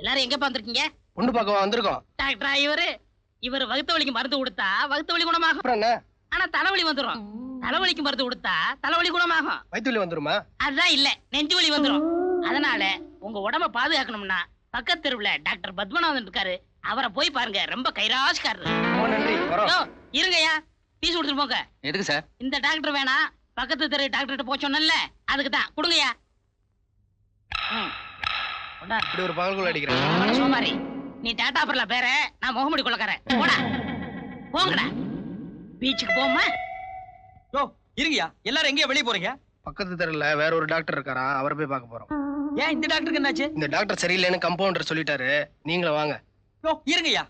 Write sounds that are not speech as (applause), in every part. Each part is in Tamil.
எல்லாரும் எங்க வந்திருக்கீங்க? பொண்ணு பார்க்க வந்திருக்கோம். டாக்டரா இவரு? இவர் வகுத்த வலிக்கு மருந்து கொடுத்தா வகுத்த வலி குணமாகும். அப்புறம் என்ன? ஆனா தலைவலி வந்துரும். தலைவலிக்கு மருந்து கொடுத்தா தலைவலி குணமாகும். வயிற்று வலி வந்துருமா? அதுதான் இல்ல நெஞ்சு வலி வந்துரும். அதனால உங்க உடம்ப பாதுகாக்கணும்னா பக்கத்து தெருவுல டாக்டர் பத்மநாதன் இருக்காரு. அவரை போய் பாருங்க ரொம்ப கைராசிக்காரரு இருங்கய்யா பீஸ் கொடுத்துட்டு போங்க. எதுக்கு சார்? இந்த டாக்டர் வேணாம் பக்கத்து தெரு டாக்டர்கிட்ட போக சொன்னேன்ல அதுக்கு தான். கொடுங்கய்யா. இப்படி ஒரு பகல்குள்ள அடிக்கிறேன். அட சோமாரி நீ டாடா பர்ல பேர நான் முகமுடி கொள்ளக்காரன் போடா. போங்கடா. பீச்சுக்கு போமா யோ இருங்கயா எல்லாரும் எங்கேயா வெளிய போறீங்க? பக்கத்து தெருல வேற ஒரு டாக்டர் இருக்காரா அவரை போய் பார்க்க போறோம். ஏன் இந்த டாக்டருக்கு என்னாச்சு? இந்த டாக்டர் சரியில்லைன்னு கம்பவுண்டர் சொல்லிட்டாரு. நீங்களும் வாங்க. யோ இருங்கயா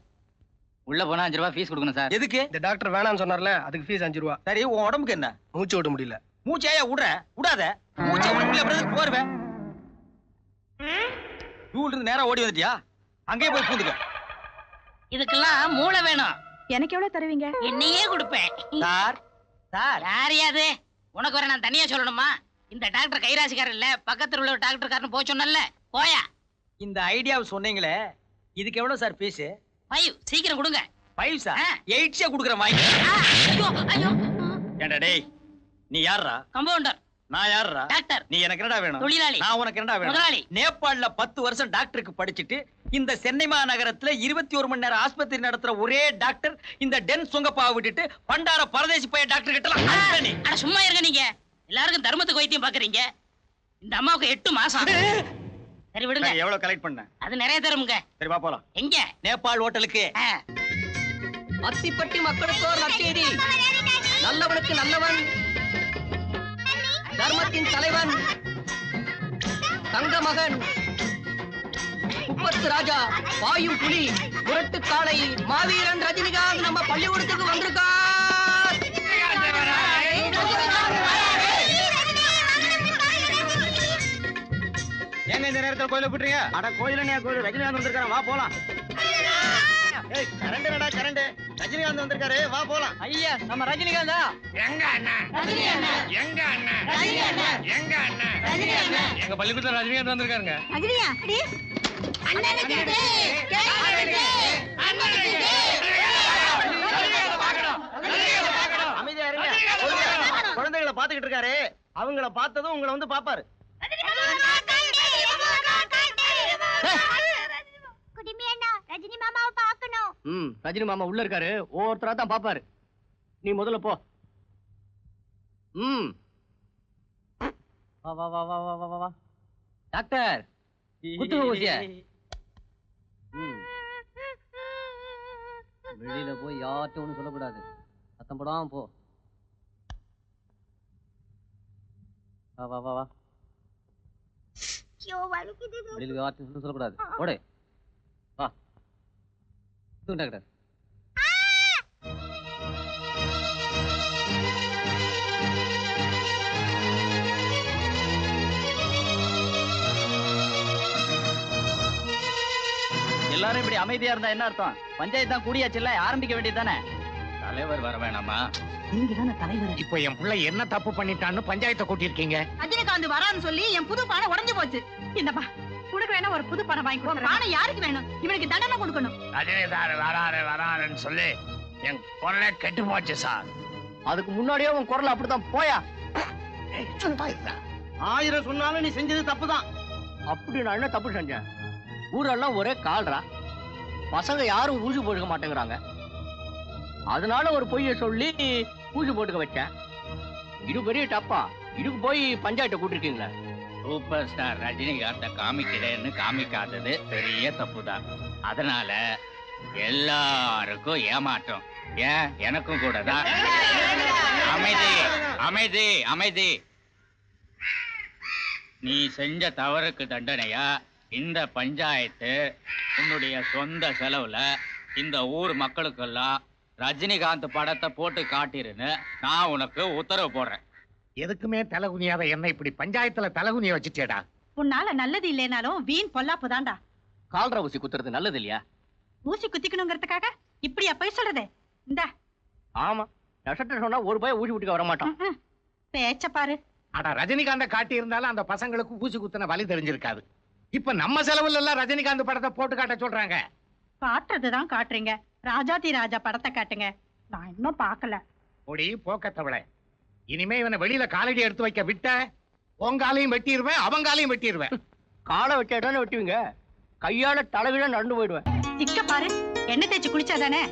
உள்ள போனா அஞ்சு ரூபாய் ஃபீஸ் கொடுக்கணும் சார். எதுக்கு? இந்த டாக்டர் வேணாம்னு சொன்னார்ல அதுக்கு ஃபீஸ் அஞ்சு ரூபா. சரி உன் உடம்புக்கு என்ன? மூச்சு விட முடியல. மூச்சையா விடுற விடாத. மூச்சை விட முடியல போருவேன் ரூல் இருந்து நேரா ஓடி வந்துட்டியா? அங்கேயே போய் பூந்துக்க. இதுக்கெல்லாம் மூளை வேணும். எனக்கு எவ்வளவு தருவீங்க? என்னையே கொடுப்பேன். Sir sir. யாரையாது உனக்கு வர நான் தனியா சொல்லணுமா? இந்த டாக்டர் கைராசிக்காரர் இல்ல பக்கத்துல உள்ள ஒரு டாக்டர்காரன் போக சொன்னல போயா. இந்த ஐடியாவை சொன்னீங்களே இதுக்கு எவ்வளவு சார் ஃபீஸ் ஃபைவ் சீக்கிரம் கொடுங்க. ஃபைவ் சார் ஆ. எயிட்ஸே கொடுக்குறேன் வாங்கி ஆ, ஐயோ ஐயோ. ஏண்டா டேய் நீ யாருடா கம்பவுண்டர். நான் யாருடா டாக்டர் நீ எனக்கு என்னடா வேணும்? தொழிலாளி. நான் உனக்கு என்னடா வேணும்? முதலாளி. நேபாள்ல பத்து வருஷம் டாக்டருக்கு படிச்சுட்டு இந்த சென்னை மாநகரத்துல இருபத்தி ஒரு மணி நேரம் ஆஸ்பத்திரி நடத்துற ஒரே டாக்டர் இந்த டென் சுங்கப்பா விட்டுட்டு பண்டார பரதேசி போய் டாக்டர் அட சும்மா இருங்க நீங்க. எல்லாருக்கும் தர்மத்துக்கு வைத்தியம் பாக்குறீங்க. இந்த அம்மாவுக்கு எட்டு மாசம். சரி விடுங்க. எவ்வளவு கலெக்ட் பண்ண அது நிறைய தருமுங்க. சரி போலாம். எங்க? நேபாள் ஹோட்டலுக்கு. அத்திப்பட்டி மக்களுக்கு நல்லவனுக்கு நல்லவன். தர்மத்தின் தலைவன் தங்க மகன் குப்பத்து ராஜா பாயும் புலி முரட்டு காளை மாவீரன் ரஜினிகாந்த் நம்ம பள்ளிக்கூடத்துக்கு வந்திருக்கார் எங்க இந்த நேரத்தில் கோயில போட்டுறீங்க அட கோயில கோயில் ரஜினிகாந்த் வந்திருக்காரு. வா போலாம். Current current current? ரஜினிகாந்த் வந்திருக்காரு. வா போலாம். ஐயா நம்ம ரஜினிகாந்தா எங்க அண்ணன் எங்க அண்ணன் எங்க அண்ணன் எங்க பள்ளிக்கூடத்துல ரஜினிகாந்த் வந்திருக்காருங்க. அடி. அமைதியா இருங்க. குழந்தைகளை பாத்துக்கிட்டு இருக்காரு. அவங்கள பார்த்ததும் உங்களை வந்து பாப்பாரு ரஜினி பார்க்கணும் ம். ரஜினி மாமா உள்ள இருக்காரு. ஒவ்வொருத்தரா தான் பாப்பாரு. நீ முதல்ல போ. ம். வா வா வா வா வா வா வா. டாக்டர் குத்து ஊசிய. வெளியில போய் யார்கிட்ட ஒன்றும் சொல்லக்கூடாது. சத்தம் போடாம போ. வா வா வா வா. வெளியில யார்கிட்ட சொல்லக்கூடாது. ஓடே. குத்துங்க எல்லாரும் இப்படி அமைதியா இருந்தா என்ன அர்த்தம்? பஞ்சாயத்து தான் கூடியாச்சுல்ல ஆரம்பிக்க வேண்டியது தானே? தலைவர் வர வேணாமா? நீங்க தானே தலைவர். இப்போ என் பிள்ளை என்ன தப்பு பண்ணிட்டான்னு பஞ்சாயத்தை கூட்டியிருக்கீங்க? ரஜினிகாந்த் வரான்னு சொல்லி என் புது பானை உடைஞ்சு போச்சு. இந்தப்பா உனக்கு வேணா ஒரு புது பானை வாங்கி பானை யாருக்கு வேணும்? இவனுக்கு தண்டனை கொடுக்கணும். ரஜினி சார் வராரு வராருன்னு சொல்லி என் குரலே கெட்டு போச்சு சார். அதுக்கு முன்னாடியே உன் குரல் அப்படித்தான். போயா. ஆயிரம் சொன்னாலும் நீ செஞ்சது தப்புதான். அப்படி நான் என்ன தப்பு செஞ்சேன்? ஊரெல்லாம் ஒரே கால்ரா. பசங்க யாரும் ஊசி போட்டுக்க மாட்டேங்கிறாங்க. அதனால ஒரு பொய்ய சொல்லி ஊசி போட்டுக்க வச்சேன். இது பெரிய டப்பா இதுக்கு போய் பஞ்சாயத்தை கூட்டிருக்கீங்களா? சூப்பர் ஸ்டார் ரஜினிகாந்த காமிக்கிறேன்னு காமிக்காதது பெரிய தப்பு தான் அதனால எல்லாருக்கும் ஏமாற்றம். ஏன்? எனக்கும் கூட தான் அமைதி அமைதி அமைதி. நீ செஞ்ச தவறுக்கு தண்டனையா? இந்த பஞ்சாயத்து உன்னுடைய சொந்த செலவுல இந்த ஊர் மக்களுக்கெல்லாம் ரஜினிகாந்த் படத்தை போட்டு காட்டிருன்னு நான் உனக்கு உத்தரவு போடுறேன். எதுக்குமே தலகுனியாத என்ன இப்படி பஞ்சாயத்துல தலகுனிய வச்சுட்டேடா உன்னால நல்லது இல்லைனாலும் வீண் பொல்லாப்பு தான்டா. கால்ரா ஊசி குத்துறது நல்லது இல்லையா? ஊசி குத்திக்கணுங்கிறதுக்காக இப்படியா போய் சொல்றது? இந்த. ஆமா. நஷ்டத்தை சொன்னா ஒரு பய ஊசி விட்டுக்க வர மாட்டான் பேச்ச பாரு. அட ரஜினிகாந்த காட்டி இருந்தாலும் அந்த பசங்களுக்கு ஊசி குத்தின வழி தெரிஞ்சிருக்காது. இப்ப நம்ம செலவுல எல்லாம் ரஜினிகாந்த் படத்தை போட்டு காட்ட சொல்றாங்க. காட்டுறதுதான் காட்டுறீங்க. ராஜாதி ராஜா படத்தை காட்டுங்க. நான் இன்னும் பார்க்கல. ஒடி போக்கத்தவளை இனிமே இவனை வெளியில காலடி எடுத்து வைக்க விட்ட உங்காலையும் வெட்டிடுவேன் அவங்காலையும் வெட்டிடுவேன் (laughs) காலை வெட்டாதானே வெட்டுவீங்க? கையால தலைவிழ நடந்து போயிடுவேன். இக்க பாரு. எண்ணெய் தேய்ச்சி குளிச்சாதானே?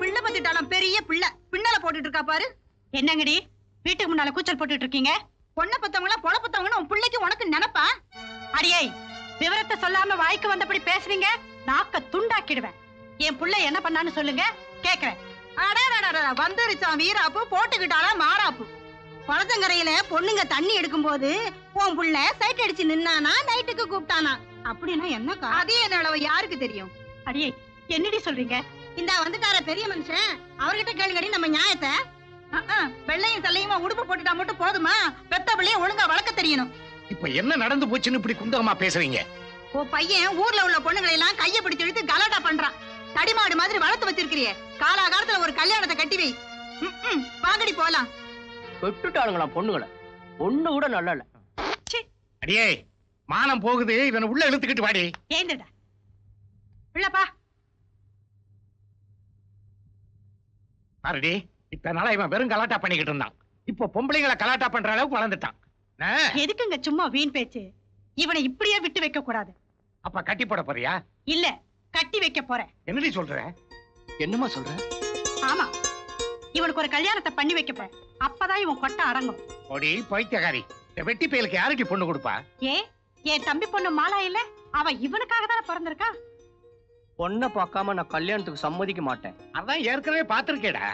பிள்ளை பத்திட்டாலும் பெரிய பிள்ளை. பின்னால போட்டுட்டு இருக்கா பாரு. என்னங்கடி? வீட்டுக்கு முன்னால கூச்சல் போட்டுட்டு இருக்கீங்க? பொண்ண பத்தவங்களா பொழ பத்தவங்கன்னு உன் பிள்ளைக்கு உனக்கு நினைப்பா? அடியே விவரத்தை சொல்லாம வாய்க்கு வந்தபடி பேசுறீங்க நாக்க துண்டாக்கிடுவேன். என் புள்ள என்ன பண்ணான்னு சொல்லுங்க கேக்குறேன். அடாடா வந்துருச்சான் வீராப்பு போட்டுக்கிட்டாளா மாறாப்பு. குளத்தங்கரையில பொண்ணுங்க தண்ணி எடுக்கும் போது உன் புள்ள சைட் அடிச்சு நின்னானா நைட்டுக்கு கூப்பிட்டானா? அப்படின்னா என்ன அதே என்ன யாருக்கு தெரியும்? அடியே என்னடி சொல்றீங்க? இந்த வந்துட்டார பெரிய மனுஷன். அவர்கிட்ட கேளுங்கடி நம்ம நியாயத்தை. வெள்ளையும் சல்லையுமா உடுப்பு போட்டுட்டா மட்டும் போதுமா? பெத்த பிள்ளைய ஒழுங்கா வளர்க்க தெரியணும். இப்ப என்ன நடந்து போச்சுன்னு இப்படி குந்தகமா பேசுறீங்க? உன் பையன் ஊர்ல உள்ள பொண்ணுங்களை எல்லாம் கைய பிடிச்சு இழுத்து கலாட்டா பண்றான். தடிமாடு மாதிரி வளர்த்து வச்சிருக்கிறியே. காலாகாலத்துல ஒரு கல்யாணத்தை கட்டி வை. வாங்கடி போலாம். வெட்டுட்டாளுங்களா பொண்ணுங்களை? பொண்ணு கூட நல்லா இல்ல. அடியே மானம் போகுது இவனை உள்ள இழுத்துக்கிட்டு வாடி. ஏந்துடா உள்ளப்பா. பாருடி இத்தனை நாளா இவன் வெறும் கலாட்டா பண்ணிக்கிட்டு இருந்தான். இப்போ பொம்பளைங்களை கலாட்டா பண்ற அளவுக்கு வளர்ந்துட்டான். எதுக்குங்க சும்மா வீண் பேச்சு? இவனை இப்படியே விட்டு வைக்க கூடாது. அப்ப கட்டி போட போறியா? இல்ல கட்டி வைக்க போறேன். என்னடி சொல்ற? என்னம்மா சொல்ற? ஆமா. இவனுக்கு ஒரு கல்யாணத்தை பண்ணி வைக்க போறேன். அப்பதான் இவன் கொட்ட அடங்கும். ஓடி பைத்தியக்காரி. இந்த வெட்டி பயலுக்கு யாருக்கு பொண்ணு கொடுப்பா? ஏன் என் தம்பி பொண்ணு மாலா இல்ல? அவ இவனுக்காக தானே பிறந்திருக்கா? பொண்ணை பார்க்காம நான் கல்யாணத்துக்கு சம்மதிக்க மாட்டேன். அதான் ஏற்கனவே பாத்திருக்கேடா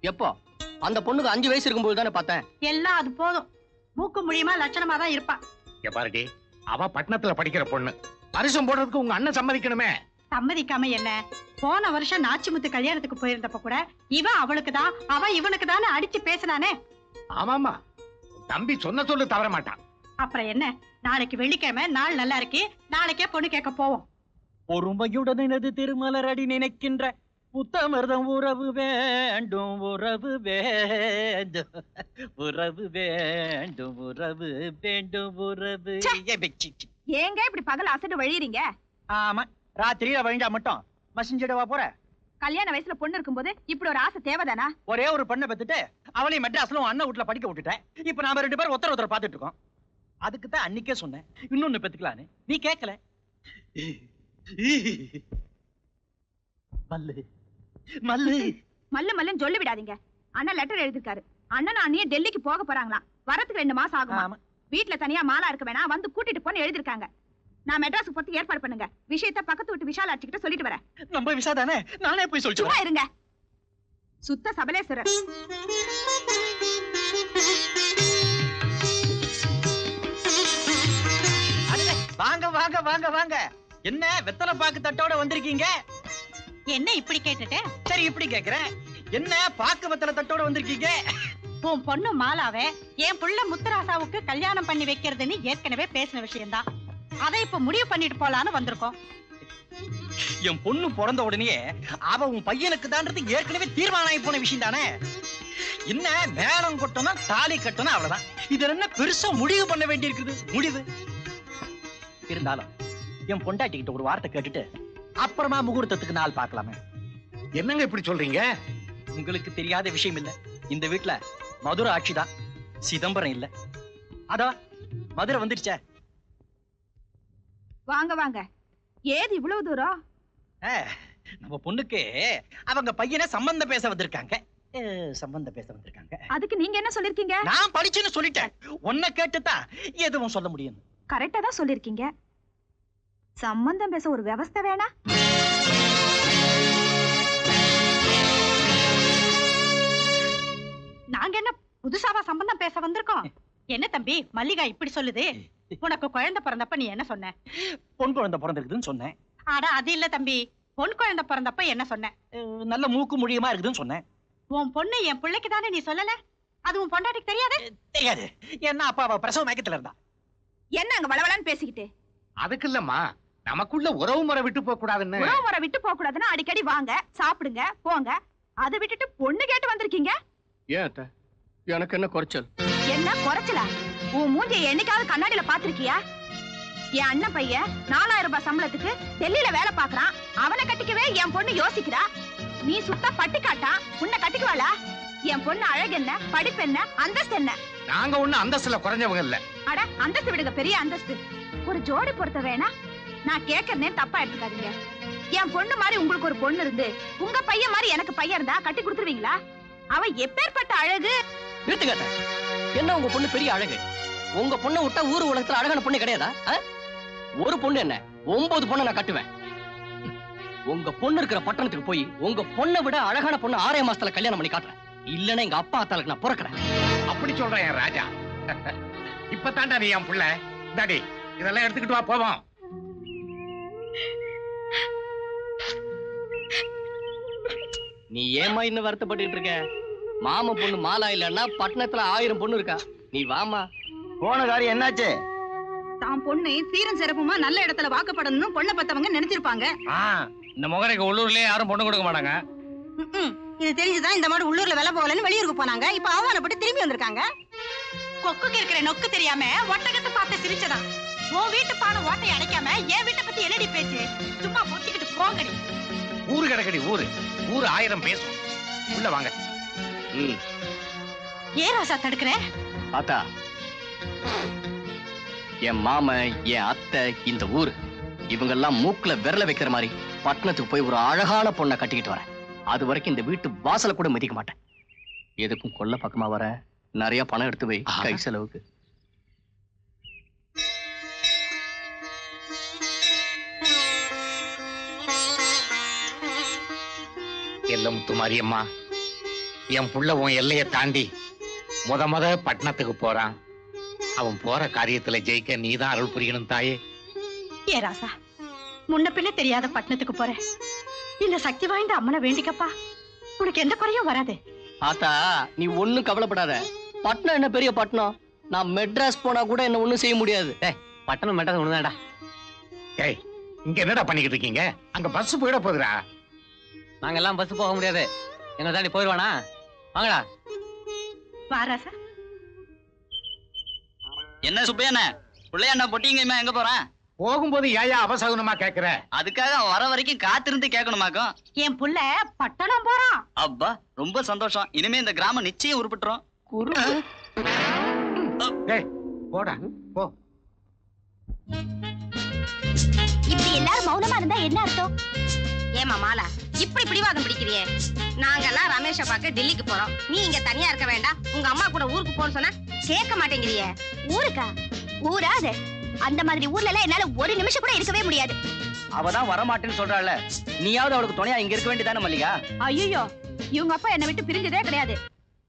எப்போ? அந்த பொண்ணுக்கு அஞ்சு வயசு இருக்கும்போது தானே பார்த்தேன். எல்லாம் அது போதும். மூக்கு முடியுமா லட்சணமா தான் இருப்பா. இங்க பாருடி அவ பட்டணத்துல படிக்கிற பொண்ணு. பரிசம் போடுறதுக்கு உங்க அண்ணன் சம்மதிக்கணுமே. சம்மதிக்காம என்ன? போன வருஷம் நாச்சிமுத்து கல்யாணத்துக்கு போயிருந்தப்ப கூட இவன் அவளுக்கு தான் அவன் இவனுக்கு தானே அடிச்சு பேசினானே. ஆமாமா தம்பி சொன்ன சொல்லு தவற மாட்டான். அப்புறம் என்ன? நாளைக்கு வெள்ளிக்கிழமை நாள் நல்லா இருக்கு. நாளைக்கே பொண்ணு கேட்க போவோம். பொறுமையுடன் எனது திருமலரடி நினைக்கின்ற புத்தமிர்தம் உறவு வேண்டும் உறவு வேண்டும். உறவு வேண்டும் உறவு வேண்டும் உறவு. ஏங்க இப்படி பகல் அசடு வழியறீங்க? ஆமா ராத்திரியில வழிஞ்சா மட்டும். மசிஞ்சிடவா போற? கல்யாண வயசுல பொண்ணு இருக்கும்போது இப்படி ஒரு ஆசை தேவைதானா? ஒரே ஒரு பெண்ணை பெத்துட்டு அவளையும் மெட்ராஸ்ல உன் அண்ணன் வீட்டுல படிக்க விட்டுட்டேன். இப்ப நாம ரெண்டு பேரும் ஒருத்தர் ஒருத்தர் பாத்துட்டு இருக்கோம். அதுக்கு தான் அன்னைக்கே சொன்னேன். இன்னொன்னு பெத்துக்கலான்னு. நீ கேட்கல (laughs) மல்லு. மல்லு. மல்ல மல்லன்னு சொல்லி விடாதீங்க அண்ணன் லெட்டர் எழுதிருக்காரு அண்ணன் அண்ணிய டெல்லிக்கு போக போறாங்களாம். வரதுக்கு ரெண்டு மாசம் ஆகுமா? வீட்ல தனியா மாலா இருக்க வேணாம். வந்து கூட்டிட்டு போன்னு எழுதிருக்காங்க நான் மெட்ராஸுக்கு போறதுக்கு ஏற்பாடு பண்ணுங்க. விஷயத்த பக்கத்து வீட்டு விஷாலாட்சி கிட்ட சொல்லிட்டு வரேன். நம்ம விசா தானே? நானே போய் சொல்லிட்டு சும்மா இருங்க. சுத்த சபலேஸ்வரர் வாங்க வாங்க வாங்க வாங்க. என்ன வெத்தலை பாக்கு தட்டோட வந்திருக்கீங்க? என்ன இப்படி கேட்டுட்டு? சரி இப்படி கேக்குறேன். என்ன பாக்கு தட்டோட வந்திருக்கீங்க? உன் பொண்ணு மாலாவை என் புள்ள முத்துராசாவுக்கு கல்யாணம் பண்ணி வைக்கிறதுன்னு ஏற்கனவே பேசின விஷயம்தான். அதை இப்ப முடிவு பண்ணிட்டு போலான்னு வந்திருக்கோம். என் பொண்ணு பிறந்த உடனே அவ உன் பையனுக்கு தான்றது ஏற்கனவே தீர்மானம் ஆகி போன விஷயம் தானே என்ன மேளம் கொட்டணும் தாலி கட்டணும் அவ்வளவுதான். இது என்ன பெருசா முடிவு பண்ண வேண்டி இருக்குது முடிவு. இருந்தாலும் என் பொண்டாட்டி கிட்ட ஒரு வார்த்தை கேட்டுட்டு அப்புறமா முகூர்த்தத்துக்கு நாள் பார்க்கலாமே. என்னங்க இப்படி சொல்றீங்க? உங்களுக்கு தெரியாத விஷயம் இல்ல. இந்த வீட்ல மதுரை ஆட்சிதான் சிதம்பரம் இல்ல. அதா மதுரை வந்துடுச்சே. வாங்க வாங்க. ஏது இவ்வளவு தூரம்? நம்ம பொண்ணுக்கு அவங்க பையனை சம்பந்தம் பேச வந்திருக்காங்க. அஹ், சம்பந்தம் பேச வந்திருக்காங்க. அதுக்கு நீங்க என்ன சொல்லிருக்கீங்க? நான் படிச்சுன்னு சொல்லிட்டேன். உன்னை கேட்டுதான் எதுவும் சொல்ல முடியும். கரெக்டா தான் சொல்லிருக்கீங்க. சம்பந்தம் பேச ஒரு விவஸ்தை வேணா? நாங்க என்ன புதுசாவா சம்பந்தம் பேச வந்திருக்கோம்? என்ன தம்பி மல்லிகா இப்படி சொல்லுது? உனக்கு குழந்தை பிறந்தப்ப நீ என்ன சொன்ன? பொன் குழந்தை பிறந்திருக்குதுன்னு சொன்னேன். அட அது இல்ல தம்பி. பொன் குழந்தை பிறந்தப்ப என்ன சொன்ன? அஹ், நல்ல மூக்கு முடியுமா இருக்குதுன்னு சொன்னேன். உன் பொண்ணு என் பிள்ளைக்கு தானே நீ சொல்லல? அது உன் பொண்டாட்டிக்கு தெரியாது? தெரியாது. ஏன்னா அப்பா அவ பிரசவ மயக்கத்துல இருந்தா. என்ன அங்க வளவளான்னு பேசிக்கிட்டு? அதுக்கு இல்லம்மா. நமக்குள்ள உறவு முறை விட்டு போக கூடாதுன்னு. உறவு முறை விட்டு போக கூடாதுன்னா அடிக்கடி வாங்க சாப்பிடுங்க போங்க. அதை விட்டுட்டு பொண்ணு கேட்டு வந்திருக்கீங்க? ஏன் அத்தை? எனக்கு என்ன குறைச்சல்? என்ன குறைச்சலா? உன் மூஞ்சிய என்னைக்காவது கண்ணாடியில பாத்திருக்கியா என் அண்ணன் பையன் நாலாயிரம் ரூபாய் சம்பளத்துக்கு டெல்லியில வேலை பாக்குறான் அவனை கட்டிக்கவே என் பொண்ணு யோசிக்கிறா. நீ சுத்த பட்டிக்காட்டா உன்னை கட்டிக்குவாளா? என் பொண்ணு அழகு என்ன படிப்பு என்ன அந்தஸ்து என்ன? நாங்க ஒண்ணு அந்தஸ்துல குறைஞ்சவங்க இல்ல. அட அந்தஸ்து விடுங்க பெரிய அந்தஸ்து. ஒரு ஜோடி பொறுத்த வேணா. நான் கேக்குறதே தப்பா எடுத்துக்காதீங்க. என் பொண்ணு மாதிரி உங்களுக்கு ஒரு பொண்ணு இருந்து உங்க பையன் மாதிரி எனக்கு பையன் இருந்தா கட்டி கொடுத்துருவீங்களா? அவ எப்பேற்பட்ட அழகு? நிறுத்துங்க என்ன உங்க பொண்ணு பெரிய அழகு? உங்க பொண்ணை விட்டா ஊர் உலகத்துல அழகான பொண்ணு கிடையாதா? ஒரு பொண்ணு என்ன? ஒன்பது பொண்ணை நான் கட்டுவேன். உங்க பொண்ணு இருக்கிற பட்டணத்துக்கு போய் உங்க பொண்ணை விட அழகான பொண்ணு ஆறே மாசத்துல கல்யாணம் பண்ணி காட்டுறேன். இல்லன்னா எங்க அப்பா அத்தாளுக்கு நான் பிறக்கிறேன். அப்படி சொல்றேன் ராஜா. இப்ப நீ என் புள்ள. டாடி இதெல்லாம் எடுத்துக்கிட்டு வா போவோம். நீ ஏமா இன்னும் வருத்தப்பட்டுட்டு இருக்க? மாமா பொண்ணு மாலா இல்லன்னா பட்டணத்துல ஆயிரம் பொண்ணு இருக்கா? நீ வாமா போன காரியம் என்னாச்சு? தான் பொண்ணு சீரம் சிறப்புமா நல்ல இடத்துல வாக்கப்படணும்னு பொண்ணை பத்தவங்க நினைச்சிருப்பாங்க. ஆ இந்த முகரைக்கு உள்ளூர்லயே யாரும் பொண்ணு கொடுக்க மாட்டாங்க. இது தெரிஞ்சுதான் இந்த மாதிரி உள்ளூர்ல வேலை போகலன்னு வெளியூருக்கு போனாங்க. இப்ப அவமானப்பட்டு திரும்பி வந்திருக்காங்க. கொக்குக்கு இருக்கிற நொக்கு தெரியாம ஒட்டகத்தை பார்த்து சிரிச்சதான் உன் வீட்டு பானை ஓட்டை அடைக்காம என் வீட்டை பத்தி என்னடி பேச்சு? சும்மா பொத்திக்கிட்டு போங்கடி. ஊரு கிடக்கடி ஊரு. ஊரு ஆயிரம் பேசும். உள்ள வாங்க. ம். ஏன் ராசா தடுக்கிற? தாத்தா என் மாமன் என் அத்தை இந்த ஊர் இவங்க எல்லாம் மூக்குல விரல வைக்கிற மாதிரி பட்டணத்துக்கு போய் ஒரு அழகான பொண்ணை கட்டிக்கிட்டு வரேன். அது வரைக்கும் இந்த வீட்டு வாசல கூட மிதிக்க மாட்டேன். எதுக்கும் கொல்ல பக்கமா வர? நிறைய பணம் எடுத்து வை கை செலவுக்கு. எல்லமுத்து மாரியம்மா என் புள்ள உன் எல்லைய தாண்டி முத முத பட்டணத்துக்கு போறான். அவன் போற காரியத்துல ஜெயிக்க நீதான் அருள் புரியணும் தாயே. ஏ ராசா முன்ன பின்ன தெரியாத பட்டணத்துக்கு போற. இந்த சக்தி வாய்ந்த அம்மனை வேண்டிக்கப்பா. உனக்கு எந்த குறையும் வராது. ஆத்தா நீ ஒண்ணும் கவலைப்படாத. பட்டணம் என்ன பெரிய பட்டணம்? நான் மெட்ராஸ் போனா கூட என்ன ஒண்ணும் செய்ய முடியாது. பட்டணம் மெட்ராஸ் ஒண்ணுதான்டா. ஏய் இங்க என்னடா பண்ணிக்கிட்டு இருக்கீங்க? அங்க பஸ் போயிட போகுதுடா. நாங்க எல்லாம் பஸ் போக முடியாது. எங்க தாண்டி போயிருவானா? வாங்கடா. வா ராசா என்ன சுப்பையண்ண பிள்ளையண்ணா பொட்டிங்கம்மா எங்க போறான் போகும்போது ஏயா அவசகுனமா கேக்குற? அதுக்காக வர வரைக்கும் காத்திருந்து கேட்கணுமாக்கும்? என் புள்ள பட்டணம் போறான். அப்பா ரொம்ப சந்தோஷம். இனிமே இந்த கிராமம் நிச்சயம் உருப்பிட்டுரும். குரு. டேய் போடா. போ. இப்படி எல்லாரும் மௌனமா இருந்தா என்ன அர்த்தம்? ஏமா மாலா இப்படி பிடிவாதம் பிடிக்கிறியே? நாங்கெல்லாம் ரமேஷ பார்க்க டெல்லிக்கு போறோம். நீ இங்க தனியா இருக்க வேண்டாம். உங்க அம்மா கூட ஊருக்கு போன்னு சொன்னா கேட்க மாட்டேங்கிறியே. ஊருக்கா? ஊரா அது அந்த மாதிரி ஊர்ல எல்லாம் என்னால ஒரு நிமிஷம் கூட இருக்கவே முடியாது. அவதான் வரமாட்டேன்னு சொல்றாள் நீயாவது அவளுக்கு துணையா இங்க இருக்க வேண்டியதானே மல்லிகா? ஐயோ இவங்க அப்பா என்னை விட்டு பிரிஞ்சதே கிடையாது.